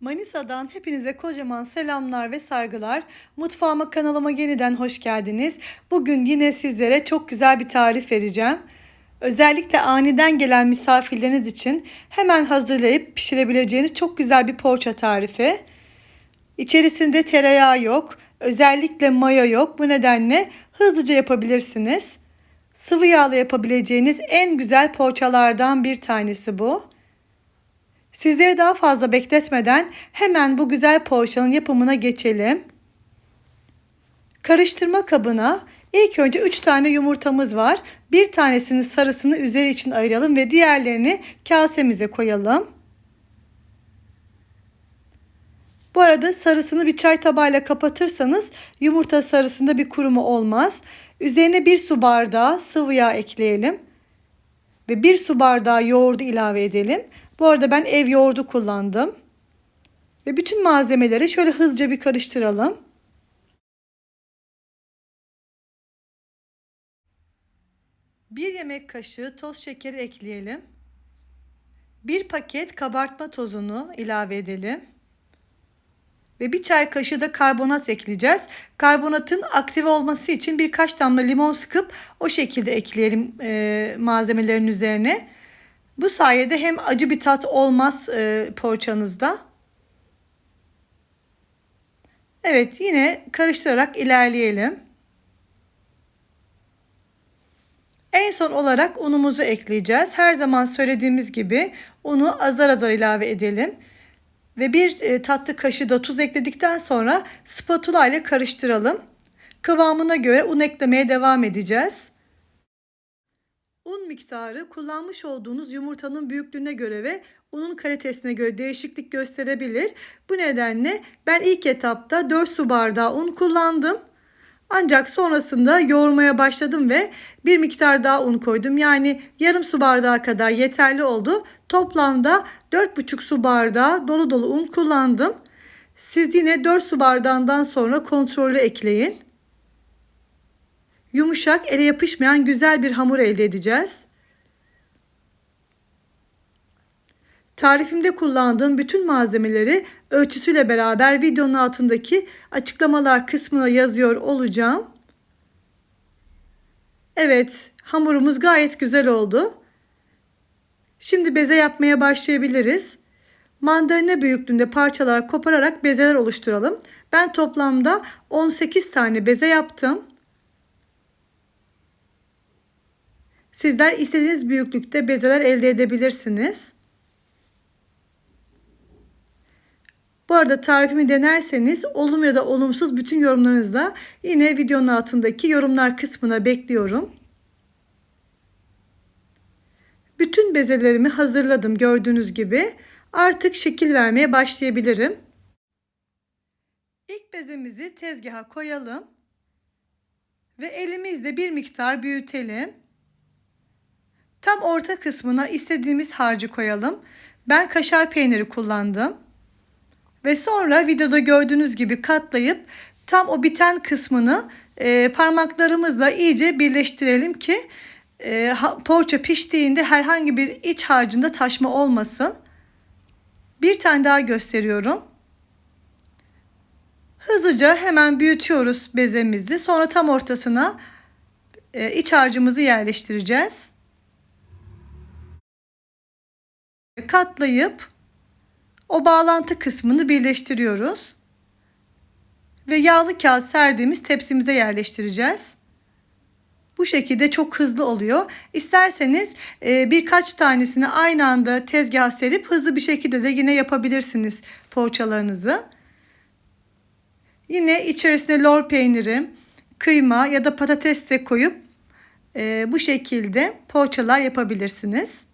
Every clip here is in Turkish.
Manisa'dan hepinize kocaman selamlar ve saygılar. Mutfağıma kanalıma yeniden hoş geldiniz. Bugün yine sizlere çok güzel bir tarif vereceğim. Özellikle aniden gelen misafirleriniz için hemen hazırlayıp pişirebileceğiniz çok güzel bir poğaça tarifi. İçerisinde tereyağı yok, özellikle maya yok. Bu nedenle hızlıca yapabilirsiniz. Sıvı yağla yapabileceğiniz en güzel poğaçalardan bir tanesi bu. Sizleri daha fazla bekletmeden hemen bu güzel poğaçanın yapımına geçelim. Karıştırma kabına ilk önce 3 tane yumurtamız var. Bir tanesini sarısını üzeri için ayıralım ve diğerlerini kasemize koyalım. Bu arada sarısını bir çay tabağıyla kapatırsanız yumurta sarısında bir kuruma olmaz. Üzerine bir su bardağı sıvı yağ ekleyelim. Ve bir su bardağı yoğurdu ilave edelim. Bu arada ben ev yoğurdu kullandım. Ve bütün malzemeleri şöyle hızlıca bir karıştıralım. Bir yemek kaşığı toz şekeri ekleyelim. Bir paket kabartma tozunu ilave edelim. Ve bir çay kaşığı da karbonat ekleyeceğiz. Karbonatın aktive olması için birkaç damla limon sıkıp o şekilde ekleyelim e, malzemelerin üzerine. Bu sayede hem acı bir tat olmaz e, poğaçanızda. Evet yine karıştırarak ilerleyelim. En son olarak unumuzu ekleyeceğiz. Her zaman söylediğimiz gibi unu azar azar ilave edelim. Ve bir e, tatlı kaşığı da tuz ekledikten sonra spatula ile karıştıralım. Kıvamına göre un eklemeye devam edeceğiz. Un miktarı kullanmış olduğunuz yumurtanın büyüklüğüne göre ve unun kalitesine göre değişiklik gösterebilir. Bu nedenle ben ilk etapta 4 su bardağı un kullandım. Ancak sonrasında yoğurmaya başladım ve bir miktar daha un koydum. Yani yarım su bardağı kadar yeterli oldu. Toplamda 4,5 su bardağı dolu dolu un kullandım. Siz yine 4 su bardağından sonra kontrollü ekleyin. Yumuşak, ele yapışmayan güzel bir hamur elde edeceğiz. Tarifimde kullandığım bütün malzemeleri ölçüsüyle beraber videonun altındaki açıklamalar kısmına yazıyor olacağım. Evet, hamurumuz gayet güzel oldu. Şimdi beze yapmaya başlayabiliriz. Mandalina büyüklüğünde parçalar kopararak bezeler oluşturalım. Ben toplamda 18 tane beze yaptım. Sizler istediğiniz büyüklükte bezeler elde edebilirsiniz. Bu arada tarifimi denerseniz olumlu ya da olumsuz bütün yorumlarınızı yine videonun altındaki yorumlar kısmına bekliyorum. Bütün bezelerimi hazırladım gördüğünüz gibi. Artık şekil vermeye başlayabilirim. İlk bezemizi tezgaha koyalım. Ve elimizle bir miktar büyütelim. Tam orta kısmına istediğimiz harcı koyalım. Ben kaşar peyniri kullandım. Ve sonra videoda gördüğünüz gibi katlayıp tam o biten kısmını e, parmaklarımızla iyice birleştirelim ki e, poğaça piştiğinde herhangi bir iç harcında taşma olmasın. Bir tane daha gösteriyorum. Hızlıca hemen büyütüyoruz bezemizi. Sonra tam ortasına e, iç harcımızı yerleştireceğiz. Katlayıp o bağlantı kısmını birleştiriyoruz. Ve yağlı kağıt serdiğimiz tepsimize yerleştireceğiz. Bu şekilde çok hızlı oluyor. İsterseniz e, birkaç tanesini aynı anda tezgaha serip hızlı bir şekilde de yine yapabilirsiniz poğaçalarınızı. Yine içerisine lor peyniri, kıyma ya da patates de koyup e, bu şekilde poğaçalar yapabilirsiniz.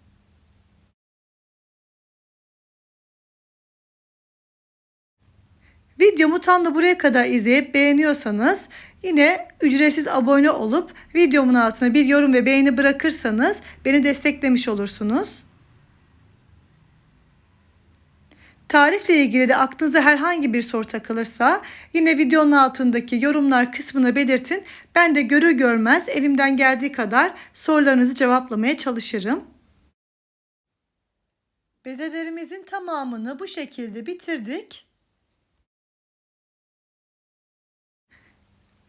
Videomu tam da buraya kadar izleyip beğeniyorsanız yine ücretsiz abone olup videomun altına bir yorum ve beğeni bırakırsanız beni desteklemiş olursunuz. Tarifle ilgili de aklınıza herhangi bir soru takılırsa yine videonun altındaki yorumlar kısmına belirtin. Ben de görür görmez elimden geldiği kadar sorularınızı cevaplamaya çalışırım. Bezelerimizin tamamını bu şekilde bitirdik.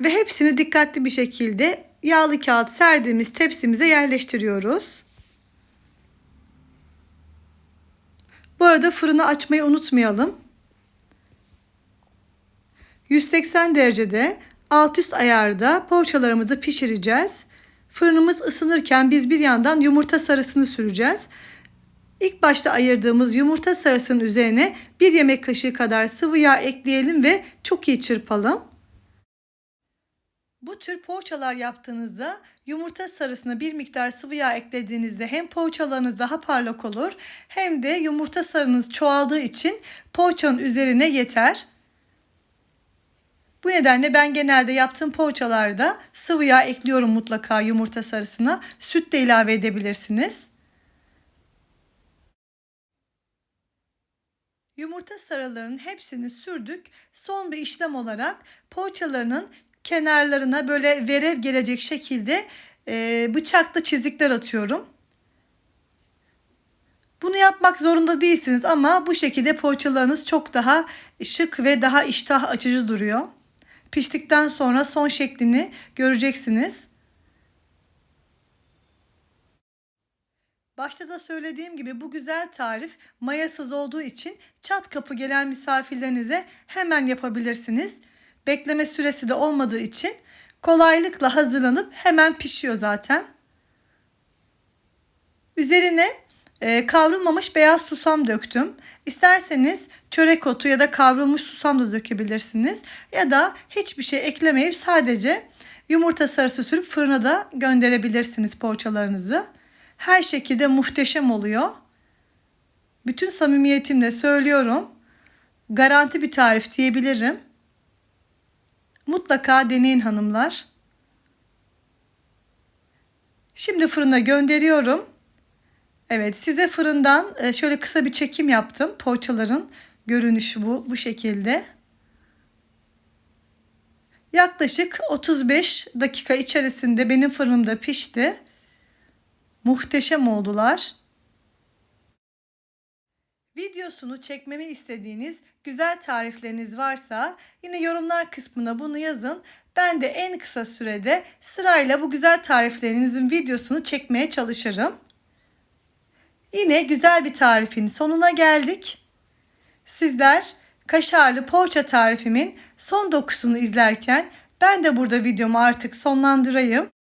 Ve hepsini dikkatli bir şekilde yağlı kağıt serdiğimiz tepsimize yerleştiriyoruz. Bu arada fırını açmayı unutmayalım. 180 derecede alt üst ayarda poğaçalarımızı pişireceğiz. Fırınımız ısınırken biz bir yandan yumurta sarısını süreceğiz. İlk başta ayırdığımız yumurta sarısının üzerine bir yemek kaşığı kadar sıvı yağ ekleyelim ve çok iyi çırpalım. Bu tür poğaçalar yaptığınızda yumurta sarısına bir miktar sıvı yağ eklediğinizde hem poğaçalarınız daha parlak olur hem de yumurta sarınız çoğaldığı için poğaçanın üzerine yeter. Bu nedenle ben genelde yaptığım poğaçalarda sıvı yağ ekliyorum mutlaka yumurta sarısına. Süt de ilave edebilirsiniz. Yumurta sarılarının hepsini sürdük. Son bir işlem olarak poğaçalarının kenarlarına böyle verev gelecek şekilde e, bıçakla çizikler atıyorum. Bunu yapmak zorunda değilsiniz ama bu şekilde poğaçalarınız çok daha şık ve daha iştah açıcı duruyor. Piştikten sonra son şeklini göreceksiniz. Başta da söylediğim gibi bu güzel tarif mayasız olduğu için çat kapı gelen misafirlerinize hemen yapabilirsiniz. Bekleme süresi de olmadığı için kolaylıkla hazırlanıp hemen pişiyor zaten. Üzerine e, kavrulmamış beyaz susam döktüm. İsterseniz çörek otu ya da kavrulmuş susam da dökebilirsiniz. Ya da hiçbir şey eklemeyip sadece yumurta sarısı sürüp fırına da gönderebilirsiniz poğaçalarınızı. Her şekilde muhteşem oluyor. Bütün samimiyetimle söylüyorum. Garanti bir tarif diyebilirim. Mutlaka deneyin hanımlar. Şimdi fırına gönderiyorum. Evet size fırından e, şöyle kısa bir çekim yaptım. Poğaçaların görünüşü bu, bu şekilde. Yaklaşık 35 dakika içerisinde benim fırınımda pişti. Muhteşem oldular. Videosunu çekmemi istediğiniz güzel tarifleriniz varsa yine yorumlar kısmına bunu yazın. Ben de en kısa sürede sırayla bu güzel tariflerinizin videosunu çekmeye çalışırım. Yine güzel bir tarifin sonuna geldik. Sizler kaşarlı poğaça tarifimin son dokusunu izlerken ben de burada videomu artık sonlandırayım.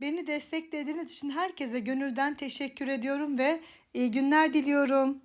Beni desteklediğiniz için herkese gönülden teşekkür ediyorum ve iyi günler diliyorum.